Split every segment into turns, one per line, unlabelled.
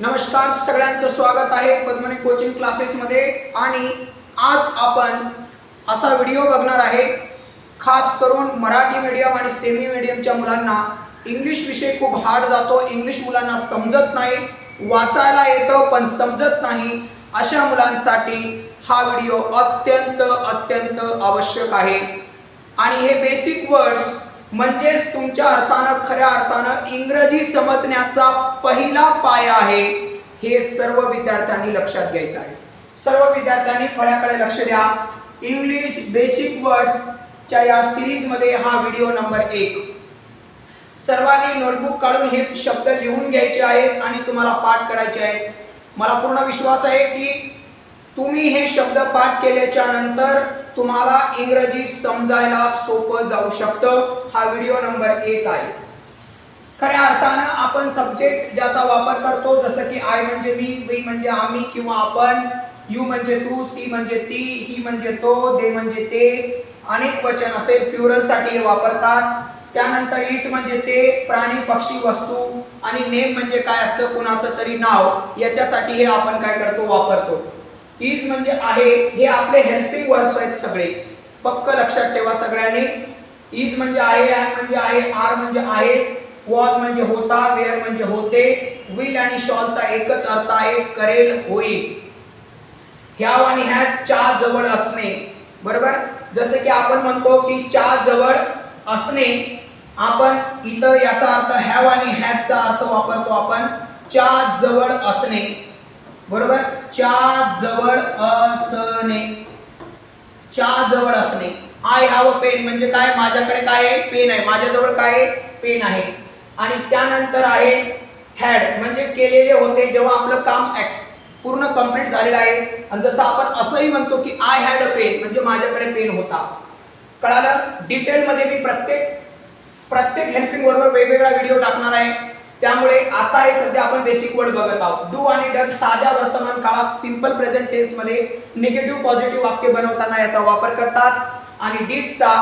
नमस्कार सगळ्यांचं स्वागत आहे पद्मनी कोचिंग क्लासेसमध्ये आणि आज आपण असा व्हिडिओ बघणार आहे खास करून मराठी मीडियम आणि सेमी मीडियमच्या मुलांना. इंग्लिश विषय खूप हार्ड जातो इंग्लिश मुलांना समजत नाही वाचायला येतं पण समजत नाही. अशा मुलांसाठी हा व्हिडिओ अत्यंत अत्यंत आवश्यक आहे. आणि हे बेसिक वर्ड्स म्हणजेच तुमच्या अर्थानं खऱ्या अर्थानं इंग्रजी समजण्याचा पहिला पाया आहे. हे सर्व विद्यार्थ्यांनी लक्षात घ्यायचं आहे. सर्व विद्यार्थ्यांनी फळ्याकडे लक्ष द्या. इंग्लिश बेसिक वर्ड्सच्या या सिरीजमध्ये हा व्हिडिओ नंबर एक. सर्वांनी नोटबुक काढून हे शब्द लिहून घ्यायचे आहेत आणि तुम्हाला पाठ करायचे आहेत. मला पूर्ण विश्वास आहे की तुम्ही हे शब्द पाठ केल्याच्यानंतर तुम्हाला इंग्रजी समजायला सोपं जाऊ शकतं. हा व्हिडिओ नंबर एक आहे. खऱ्या अर्थानं आपण सब्जेक्ट ज्याचा वापर करतो जसं की आय म्हणजे मी वी म्हणजे आम्ही किंवा आपण यू म्हणजे तू सी म्हणजे ती ही म्हणजे तो दे म्हणजे ते अनेक वचन असे प्युरलसाठी वापरतात. त्यानंतर इट म्हणजे ते प्राणी पक्षी वस्तू आणि नेम म्हणजे काय असतं कुणाचं तरी नाव याच्यासाठी हे आपण काय करतो वापरतो. इज म्हणजे आहे हे आपले हेल्पिंग वर्ड्स आहेत सगळे. पक्क लक्षात ठेवा सगळ्यांनी. इज म्हणजे आहे ॲम म्हणजे आहे आर म्हणजे आहे वॉज म्हणजे होता वेअर म्हणजे होते विल आणि शॉलचा एकच अर्थ आहे करेल होईल. ह्याव आणि ह्याच च्या जवळ असणे. बरोबर? जसे की आपण म्हणतो की च्या जवळ असणे आपण इथं याचा अर्थ ह्याव आणि ह्याचा अर्थ वापरतो आपण च्या जवळ असणे. बरोबर? च्या जवळ असणे. च्या जवळ असणे. आय हॅव अ पेन म्हणजे काय? माझ्याकडे काय आहे? पेन आहे. माझ्याजवळ काय आहे? पेन आहे. आणि त्यानंतर आहे हॅड म्हणजे केलेले होते जेव्हा आपलं काम एक्स पूर्ण कंप्लीट झालेलं आहे. आणि जसं आपण असंही म्हणतो की आय हॅड अ पेन म्हणजे माझ्याकडे पेन होता. कळालं? डिटेलमध्ये मी प्रत्येक प्रत्येक हेल्पिंग बरोबर वेगवेगळा व्हिडिओ टाकणार आहे. त्यामुळे आता हे सध्या आपण बेसिक वर्ड बघत आहोत. डू आणि डन साध्या वर्तमान काळात सिंपल प्रेझेंट टेन्समध्ये निगेटिव्ह पॉझिटिव्ह वाक्य बनवताना याचा वापर करतात. आणि डीडचा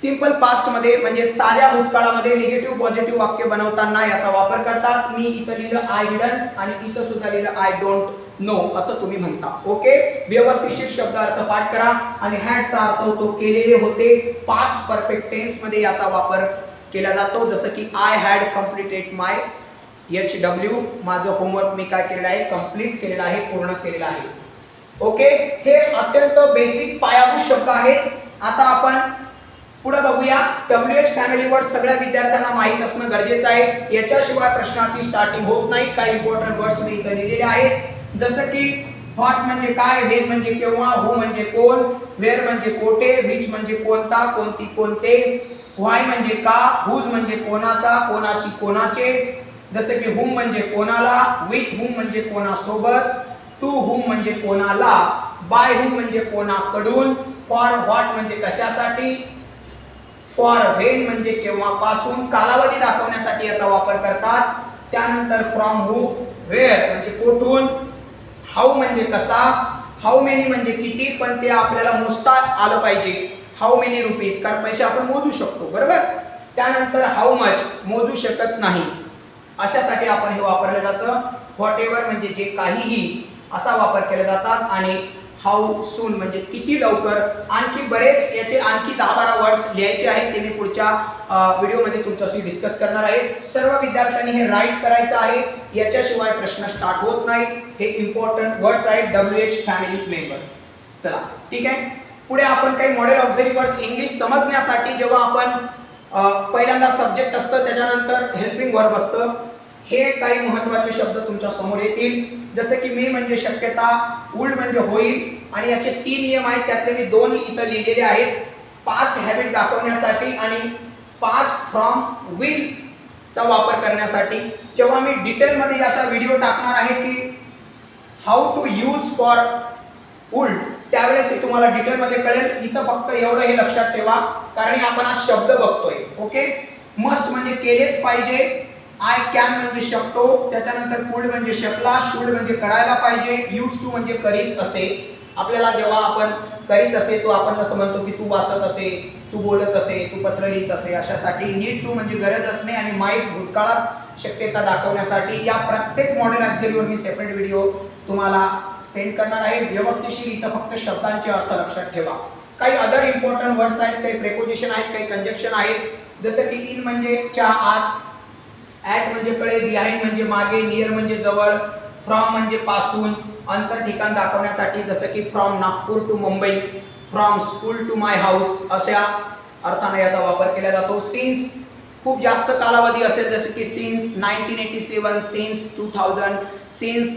सिंपल पास्टमध्ये म्हणजे साध्या भूतकाळामध्ये निगेटिव्ह पॉझिटिव्ह वाक्य बनवताना याचा वापर करतात. मी इथं लिहिलं आय डिडंट आणि इथं सुद्धा लिहिलं आय डोंट नो असं तुम्ही म्हणता. ओके व्यवस्थित शब्द अर्थ पाठ करा. आणि हॅडचा अर्थ होतो केलेले होते. पास्ट परफेक्ट टेन्समध्ये याचा वापर केला जातो. जसं की I had completed my H W माझं होमवर्क मी काय केलेलं आहे? कंप्लीट केलेलं आहे पूर्ण केलेलं आहे. ओके हे अत्यंत बेसिक पायाभूत शब्द आहेत. आता आपण पुढे बघूया. डब्ल्यू एच फॅमिली वर्ड सगळ्या विद्यार्थ्यांना माहीत असणं गरजेचं आहे. याच्याशिवाय प्रश्नाची स्टार्टिंग होत नाही. काही इम्पॉर्टंट वर्ड्स मी इथं लिहिलेले आहेत. जसं की व्हॉट म्हणजे काय वेन म्हणजे केव्हा हो म्हणजे कोण वेअर म्हणजे कोठे विच म्हणजे कोणता कोणती कोणते. व्हाय म्हणजे का हुज म्हणजे कोणाचा कोणाची कोणाचे? जसं की हुम म्हणजे कोणाला विथ हुम म्हणजे कोणासोबत टू हुम म्हणजे कोणाला बाय हुम म्हणजे कोणाकडून फॉर व्हॉट म्हणजे कशासाठी? फॉर व्हेन म्हणजे केव्हापासून? कालावधी दाखवण्यासाठी याचा वापर करतात. त्यानंतर फ्रॉम हु वेअर म्हणजे कोठून? हाऊ म्हणजे कसा? हाऊ मेनी म्हणजे किती? पण ते आपल्याला मोजता आलं पाहिजे. हाऊ मेनी रुपीज कारण पैसे आपण मोजू शकतो बरोबर? त्यानंतर हाऊ मच मोजू शकत नाही. अशासाठी आपण हे वापरलं जातं. व्हॉट एव्हर म्हणजे जे काहीही असा वापर केला जातात आणि हाऊ सून म्हणजे किती लवकर. आणखी बरेच याचे आणखी दहा बारा वर्ड्स लिहायचे आहेत ते मी पुढच्या व्हिडिओमध्ये तुमच्याशी डिस्कस करणार आहे. सर्व विद्यार्थ्यांनी हे राईट करायचं आहे. याच्याशिवाय प्रश्न स्टार्ट होत नाही. हे इम्पॉर्टंट वर्ड्स आहेत. डब्ल्यू एच फॅमिली मेंबर चला ठीक आहे? पुढे आपण काही मॉडेल ऑब्झरी वर्ड्स इंग्लिश समजण्यासाठी जेव्हा आपण पहिल्यांदा सब्जेक्ट असतं त्याच्यानंतर हेल्पिंग वर्ब असतं हे काही महत्त्वाचे शब्द तुमच्यासमोर येतील. जसं की मी म्हणजे शक्यता उल्ड म्हणजे होईल आणि याचे तीन नियम आहेत. त्यातले मी दोन इथं लिहिलेले आहेत. पास्ट हॅबिट दाखवण्यासाठी आणि पास्ट फ्रॉम विल चा वापर करण्यासाठी. जेव्हा मी डिटेलमध्ये याचा व्हिडिओ टाकणार आहे की how to use for would त्यावेळेस हे तुम्हाला डिटेलमध्ये कळेल. इथं फक्त एवढं हे लक्षात ठेवा कारण आपण आज शब्द बघतोय. ओके? मस्ट म्हणजे केलेच पाहिजे. आय कॅन म्हणजे शकतो. त्याच्यानंतर कुड म्हणजे शकला. शूड म्हणजे करायला पाहिजे. यूज टू म्हणजे करीत असे. आपल्याला जेव्हा आपण करीत असे तो आपण जसं म्हणतो की तू वाचत असे तू बोलत असे तू पत्र लिहित असे अशासाठी नीड टू म्हणजे गरज असणे आणि माईट भूतकाळात शक्यता दाखवण्यासाठी या प्रत्येक मॉडेल ॲक्झरीवर मी सेपरेट व्हिडिओ तुम्हाला सेंड करणार आहे. व्यवस्थिशीर इथं फक्त शब्दांचे अर्थ लक्षात ठेवा. काही अदर इम्पॉर्टंट वर्ड्स आहेत काही प्रेपोजिशन आहेत काही कंजक्शन आहेत. जसं की इन म्हणजे च्या आत ॲट म्हणजे कडे बिहाइंड म्हणजे मागे नियर म्हणजे जवळ फ्रॉम म्हणजे पासून अंतर ठिकाण दाखवण्यासाठी जसं की from Nagpur to Mumbai from school to my house अशा अर्थाने याचा वापर केला जातो. सिन्स खूप जास्त कालावधी असेल जसं की since nineteen eighty seven since two thousand since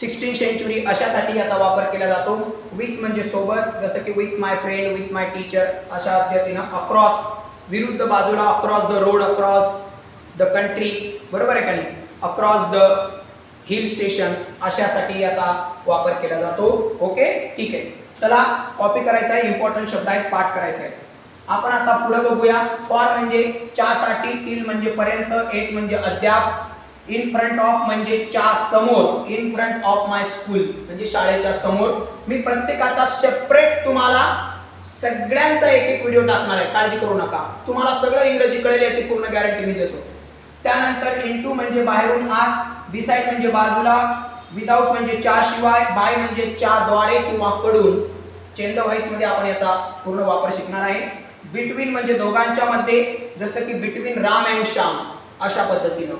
sixteen century अशासाठी याचा वापर केला जातो. विथ म्हणजे सोबत जसं की with my friend with my teacher अशा पद्धतीनं अक्रॉस विरुद्ध बाजूला across the road across the country बरोबर आहे का नाही? अक्रॉस द हिल स्टेशन अशासाठी याचा वापर केला जातो. ओके ठीक आहे. चला कॉपी करायचा आहे. इम्पॉर्टंट शब्द आहेत पाठ करायचा आहे. आपण आता पुढे बघूया. फॉर म्हणजे साठी टिल म्हणजे पर्यंत एट म्हणजे अद्याप. इन फ्रंट ऑफ म्हणजे च्या समोर. In front of my school म्हणजे शाळेच्या समोर. मी प्रत्येकाचा सेपरेट तुम्हाला सगळ्यांचा एक एक व्हिडिओ टाकणार आहे. काळजी करू नका. तुम्हाला सगळं इंग्रजी कळेल याची पूर्ण गॅरंटी मी देतो. त्यानंतर इंटू म्हणजे बाहेरून आत बिसाईड म्हणजे बाजूला विदाऊट म्हणजे च्या शिवाय बाय म्हणजे च्या द्वारे किंवा कडून. चेंद व्हाईसमध्ये आपण याचा पूर्ण वापर शिकणार आहे. बिटवीन म्हणजे दोघांच्या मध्ये जसं की बिटवीन राम अँड श्याम अशा पद्धतीनं.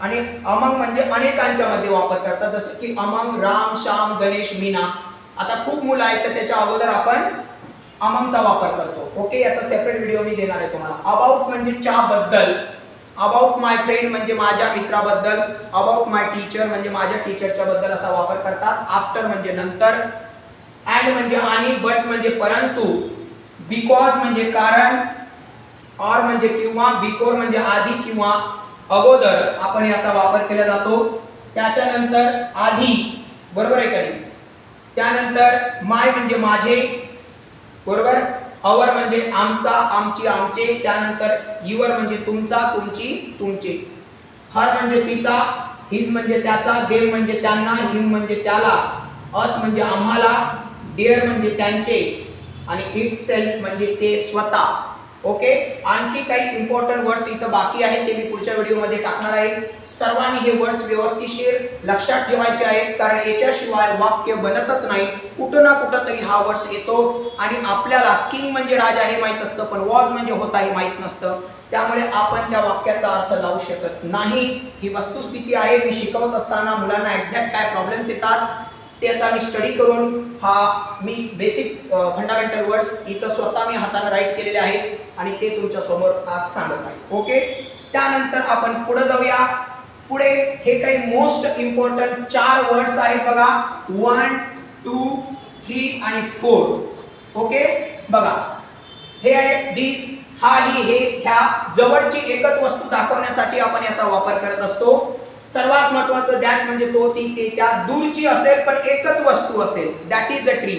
आणि अमंग म्हणजे अनेकांच्या मध्ये वापर करतात. जसं की अमंग राम श्याम गणेश मीना. आता खूप मुलं आहेत तर त्याच्या अगोदर आपण अमंगचा वापर करतो. ओके याचा सेपरेट व्हिडिओ मी देणार आहे तुम्हाला. अबाउट म्हणजे च्या बद्दल अबाउट माय फ्रेंड म्हणजे माझ्या मित्राबद्दल. अबाउट माय टीचर म्हणजे माझ्या टीचरच्या बद्दल असा वापर करतात. आफ्टर म्हणजे नंतर. अँड म्हणजे आणि बट म्हणजे परंतु. बिकॉज म्हणजे कारण. ऑर म्हणजे किंवा बिकोर म्हणजे आधी किंवा. अगोदर आपण याचा वापर केला जातो. त्याच्यानंतर आधी बरोबर आहे का नाही? त्यानंतर माय म्हणजे माझे बरोबर? अवर म्हणजे आमचा आमची आमचे. त्यानंतर युवर म्हणजे तुमचा तुमची तुमचे. हर म्हणजे तिचा हिज म्हणजे त्याचा देव म्हणजे त्यांना हिम म्हणजे त्याला अस म्हणजे आम्हाला देअर म्हणजे त्यांचे आणि इट सेल्फ म्हणजे ते स्वतः. ओके आणखी काही इम्पॉर्टंट वर्ड्स इथं बाकी आहेत ते मी पुढच्या व्हिडिओमध्ये टाकणार आहे. सर्वांनी हे वर्ड्स व्यवस्थितशीर लक्षात ठेवायचे आहेत कारण याच्याशिवाय वाक्य बनतच नाही. कुठं ना कुठं तरी हा वर्ड्स येतो. आणि आपल्याला किंग म्हणजे राजा हे माहीत असतं पण वॉज म्हणजे होता हे माहीत नसतं. त्यामुळे आपण त्या वाक्याचा अर्थ लावू शकत नाही. ही वस्तुस्थिती आहे. मी शिकवत असताना मुलांना एक्झॅक्ट काय प्रॉब्लेम्स येतात त्याचा मी स्टडी करून हा मी बेसिक फंडामेंटल वर्ड्स इथं स्वतः मी हाताने राईट केलेले आहेत आणि ते तुमच्यासमोर आज सांगत आहे. ओके त्यानंतर आपण पुढे जाऊया. पुढे हे काही मोस्ट इम्पॉर्टंट चार वर्ड्स आहेत बघा. वन टू थ्री आणि फोर ओके बघा. हे आहे दिस हा ही हे ह्या जवळची एकच वस्तू दाखवण्यासाठी आपण याचा वापर करत असतो. सर्वात महत्वाचं दॅट म्हणजे तो ती ते. त्या दूरची असेल पण एकच वस्तू असेल दॅट इज अ ट्री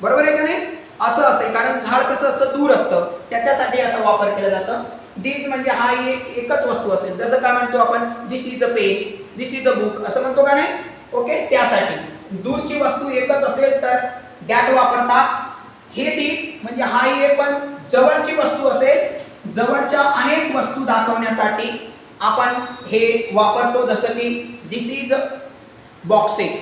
बरोबर आहे का नाही? असं असेल. कारण झाड कसं असतं? दूर असतं. त्याच्यासाठी असा वापर केला जातं. दीज म्हणजे हा एक एकच वस्तू असेल. जसं काय म्हणतो आपण this is a pen this is a book असं म्हणतो का नाही? ओके त्यासाठी. दूरची वस्तू एकच असेल तर दॅट वापरतात हे दिस म्हणजे हा एक पण जवळची वस्तू असेल जवळच्या अनेक वस्तू दाखवण्यासाठी आपण हे वापरतो जसं की दिस इज बॉक्सेस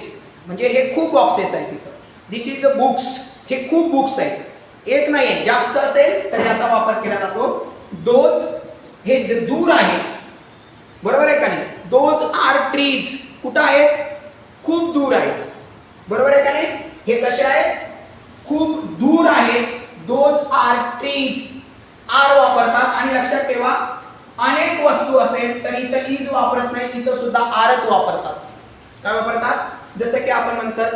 म्हणजे हे खूप बॉक्सेस आहेत तिथं दिस इज बुक्स हे खूप बुक्स आहेत. एक नाही आहे जास्त असेल तर याचा वापर केला जातो. दोज हे दूर आहेत. बरोबर आहे का नाही? दोज आर ट्रीज कुठं आहेत? खूप दूर आहेत. बरोबर आहे का नाही? हे कसे आहेत? खूप दूर आहेत. दोज आर ट्रीज आर वापरतात. आणि लक्षात ठेवा अनेक वस्तू असेल तर इथं इज वापरत नाही इथं सुद्धा आरच वापरतात. काय वापरतात? जसं की आपण म्हणतात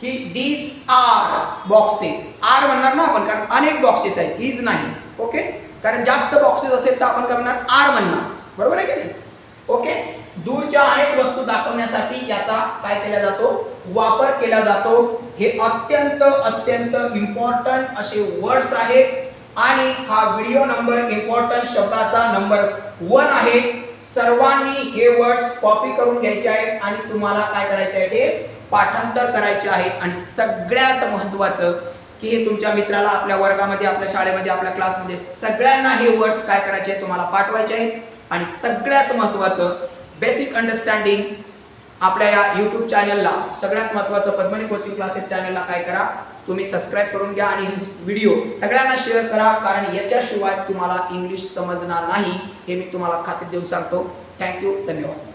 की दीज आर बॉक्सेस आर म्हणणार ना आपण कारण अनेक बॉक्सेस आहेत ईज नाही. ओके कारण जास्त बॉक्सेस असेल तर आपण काय म्हणणार? आर म्हणणार. बरोबर आहे की नाही? ओके दूरच्या अनेक वस्तू दाखवण्यासाठी याचा काय केला जातो? वापर केला जातो. हे अत्यंत अत्यंत इम्पॉर्टंट असे वर्ड्स आहेत. आणि हा व्हिडिओ नंबर इम्पॉर्टंट शब्दाचा नंबर वन आहे. सर्वांनी हे वर्ड्स कॉपी करून घ्यायचे आहेत आणि तुम्हाला काय करायचे आहे ते पाठांतर करायचे आहे. आणि सगळ्यात महत्वाचं की हे तुमच्या मित्राला आपल्या वर्गामध्ये आपल्या शाळेमध्ये आपल्या क्लासमध्ये सगळ्यांना हे वर्ड्स काय करायचे तुम्हाला पाठवायचे आहेत. आणि सगळ्यात महत्त्वाचं बेसिक अंडरस्टँडिंग आपल्या या यूट्यूब चॅनलला सगळ्यात महत्त्वाचं पद्मनी कोचिंग क्लासेस चॅनलला काय करा तुम्ही सबस्क्राईब करून घ्या आणि ही व्हिडिओ सगळ्यांना शेअर करा कारण याच्याशिवाय तुम्हाला इंग्लिश समजणार नाही हे मी तुम्हाला खात्री देऊन सांगतो. थँक्यू धन्यवाद.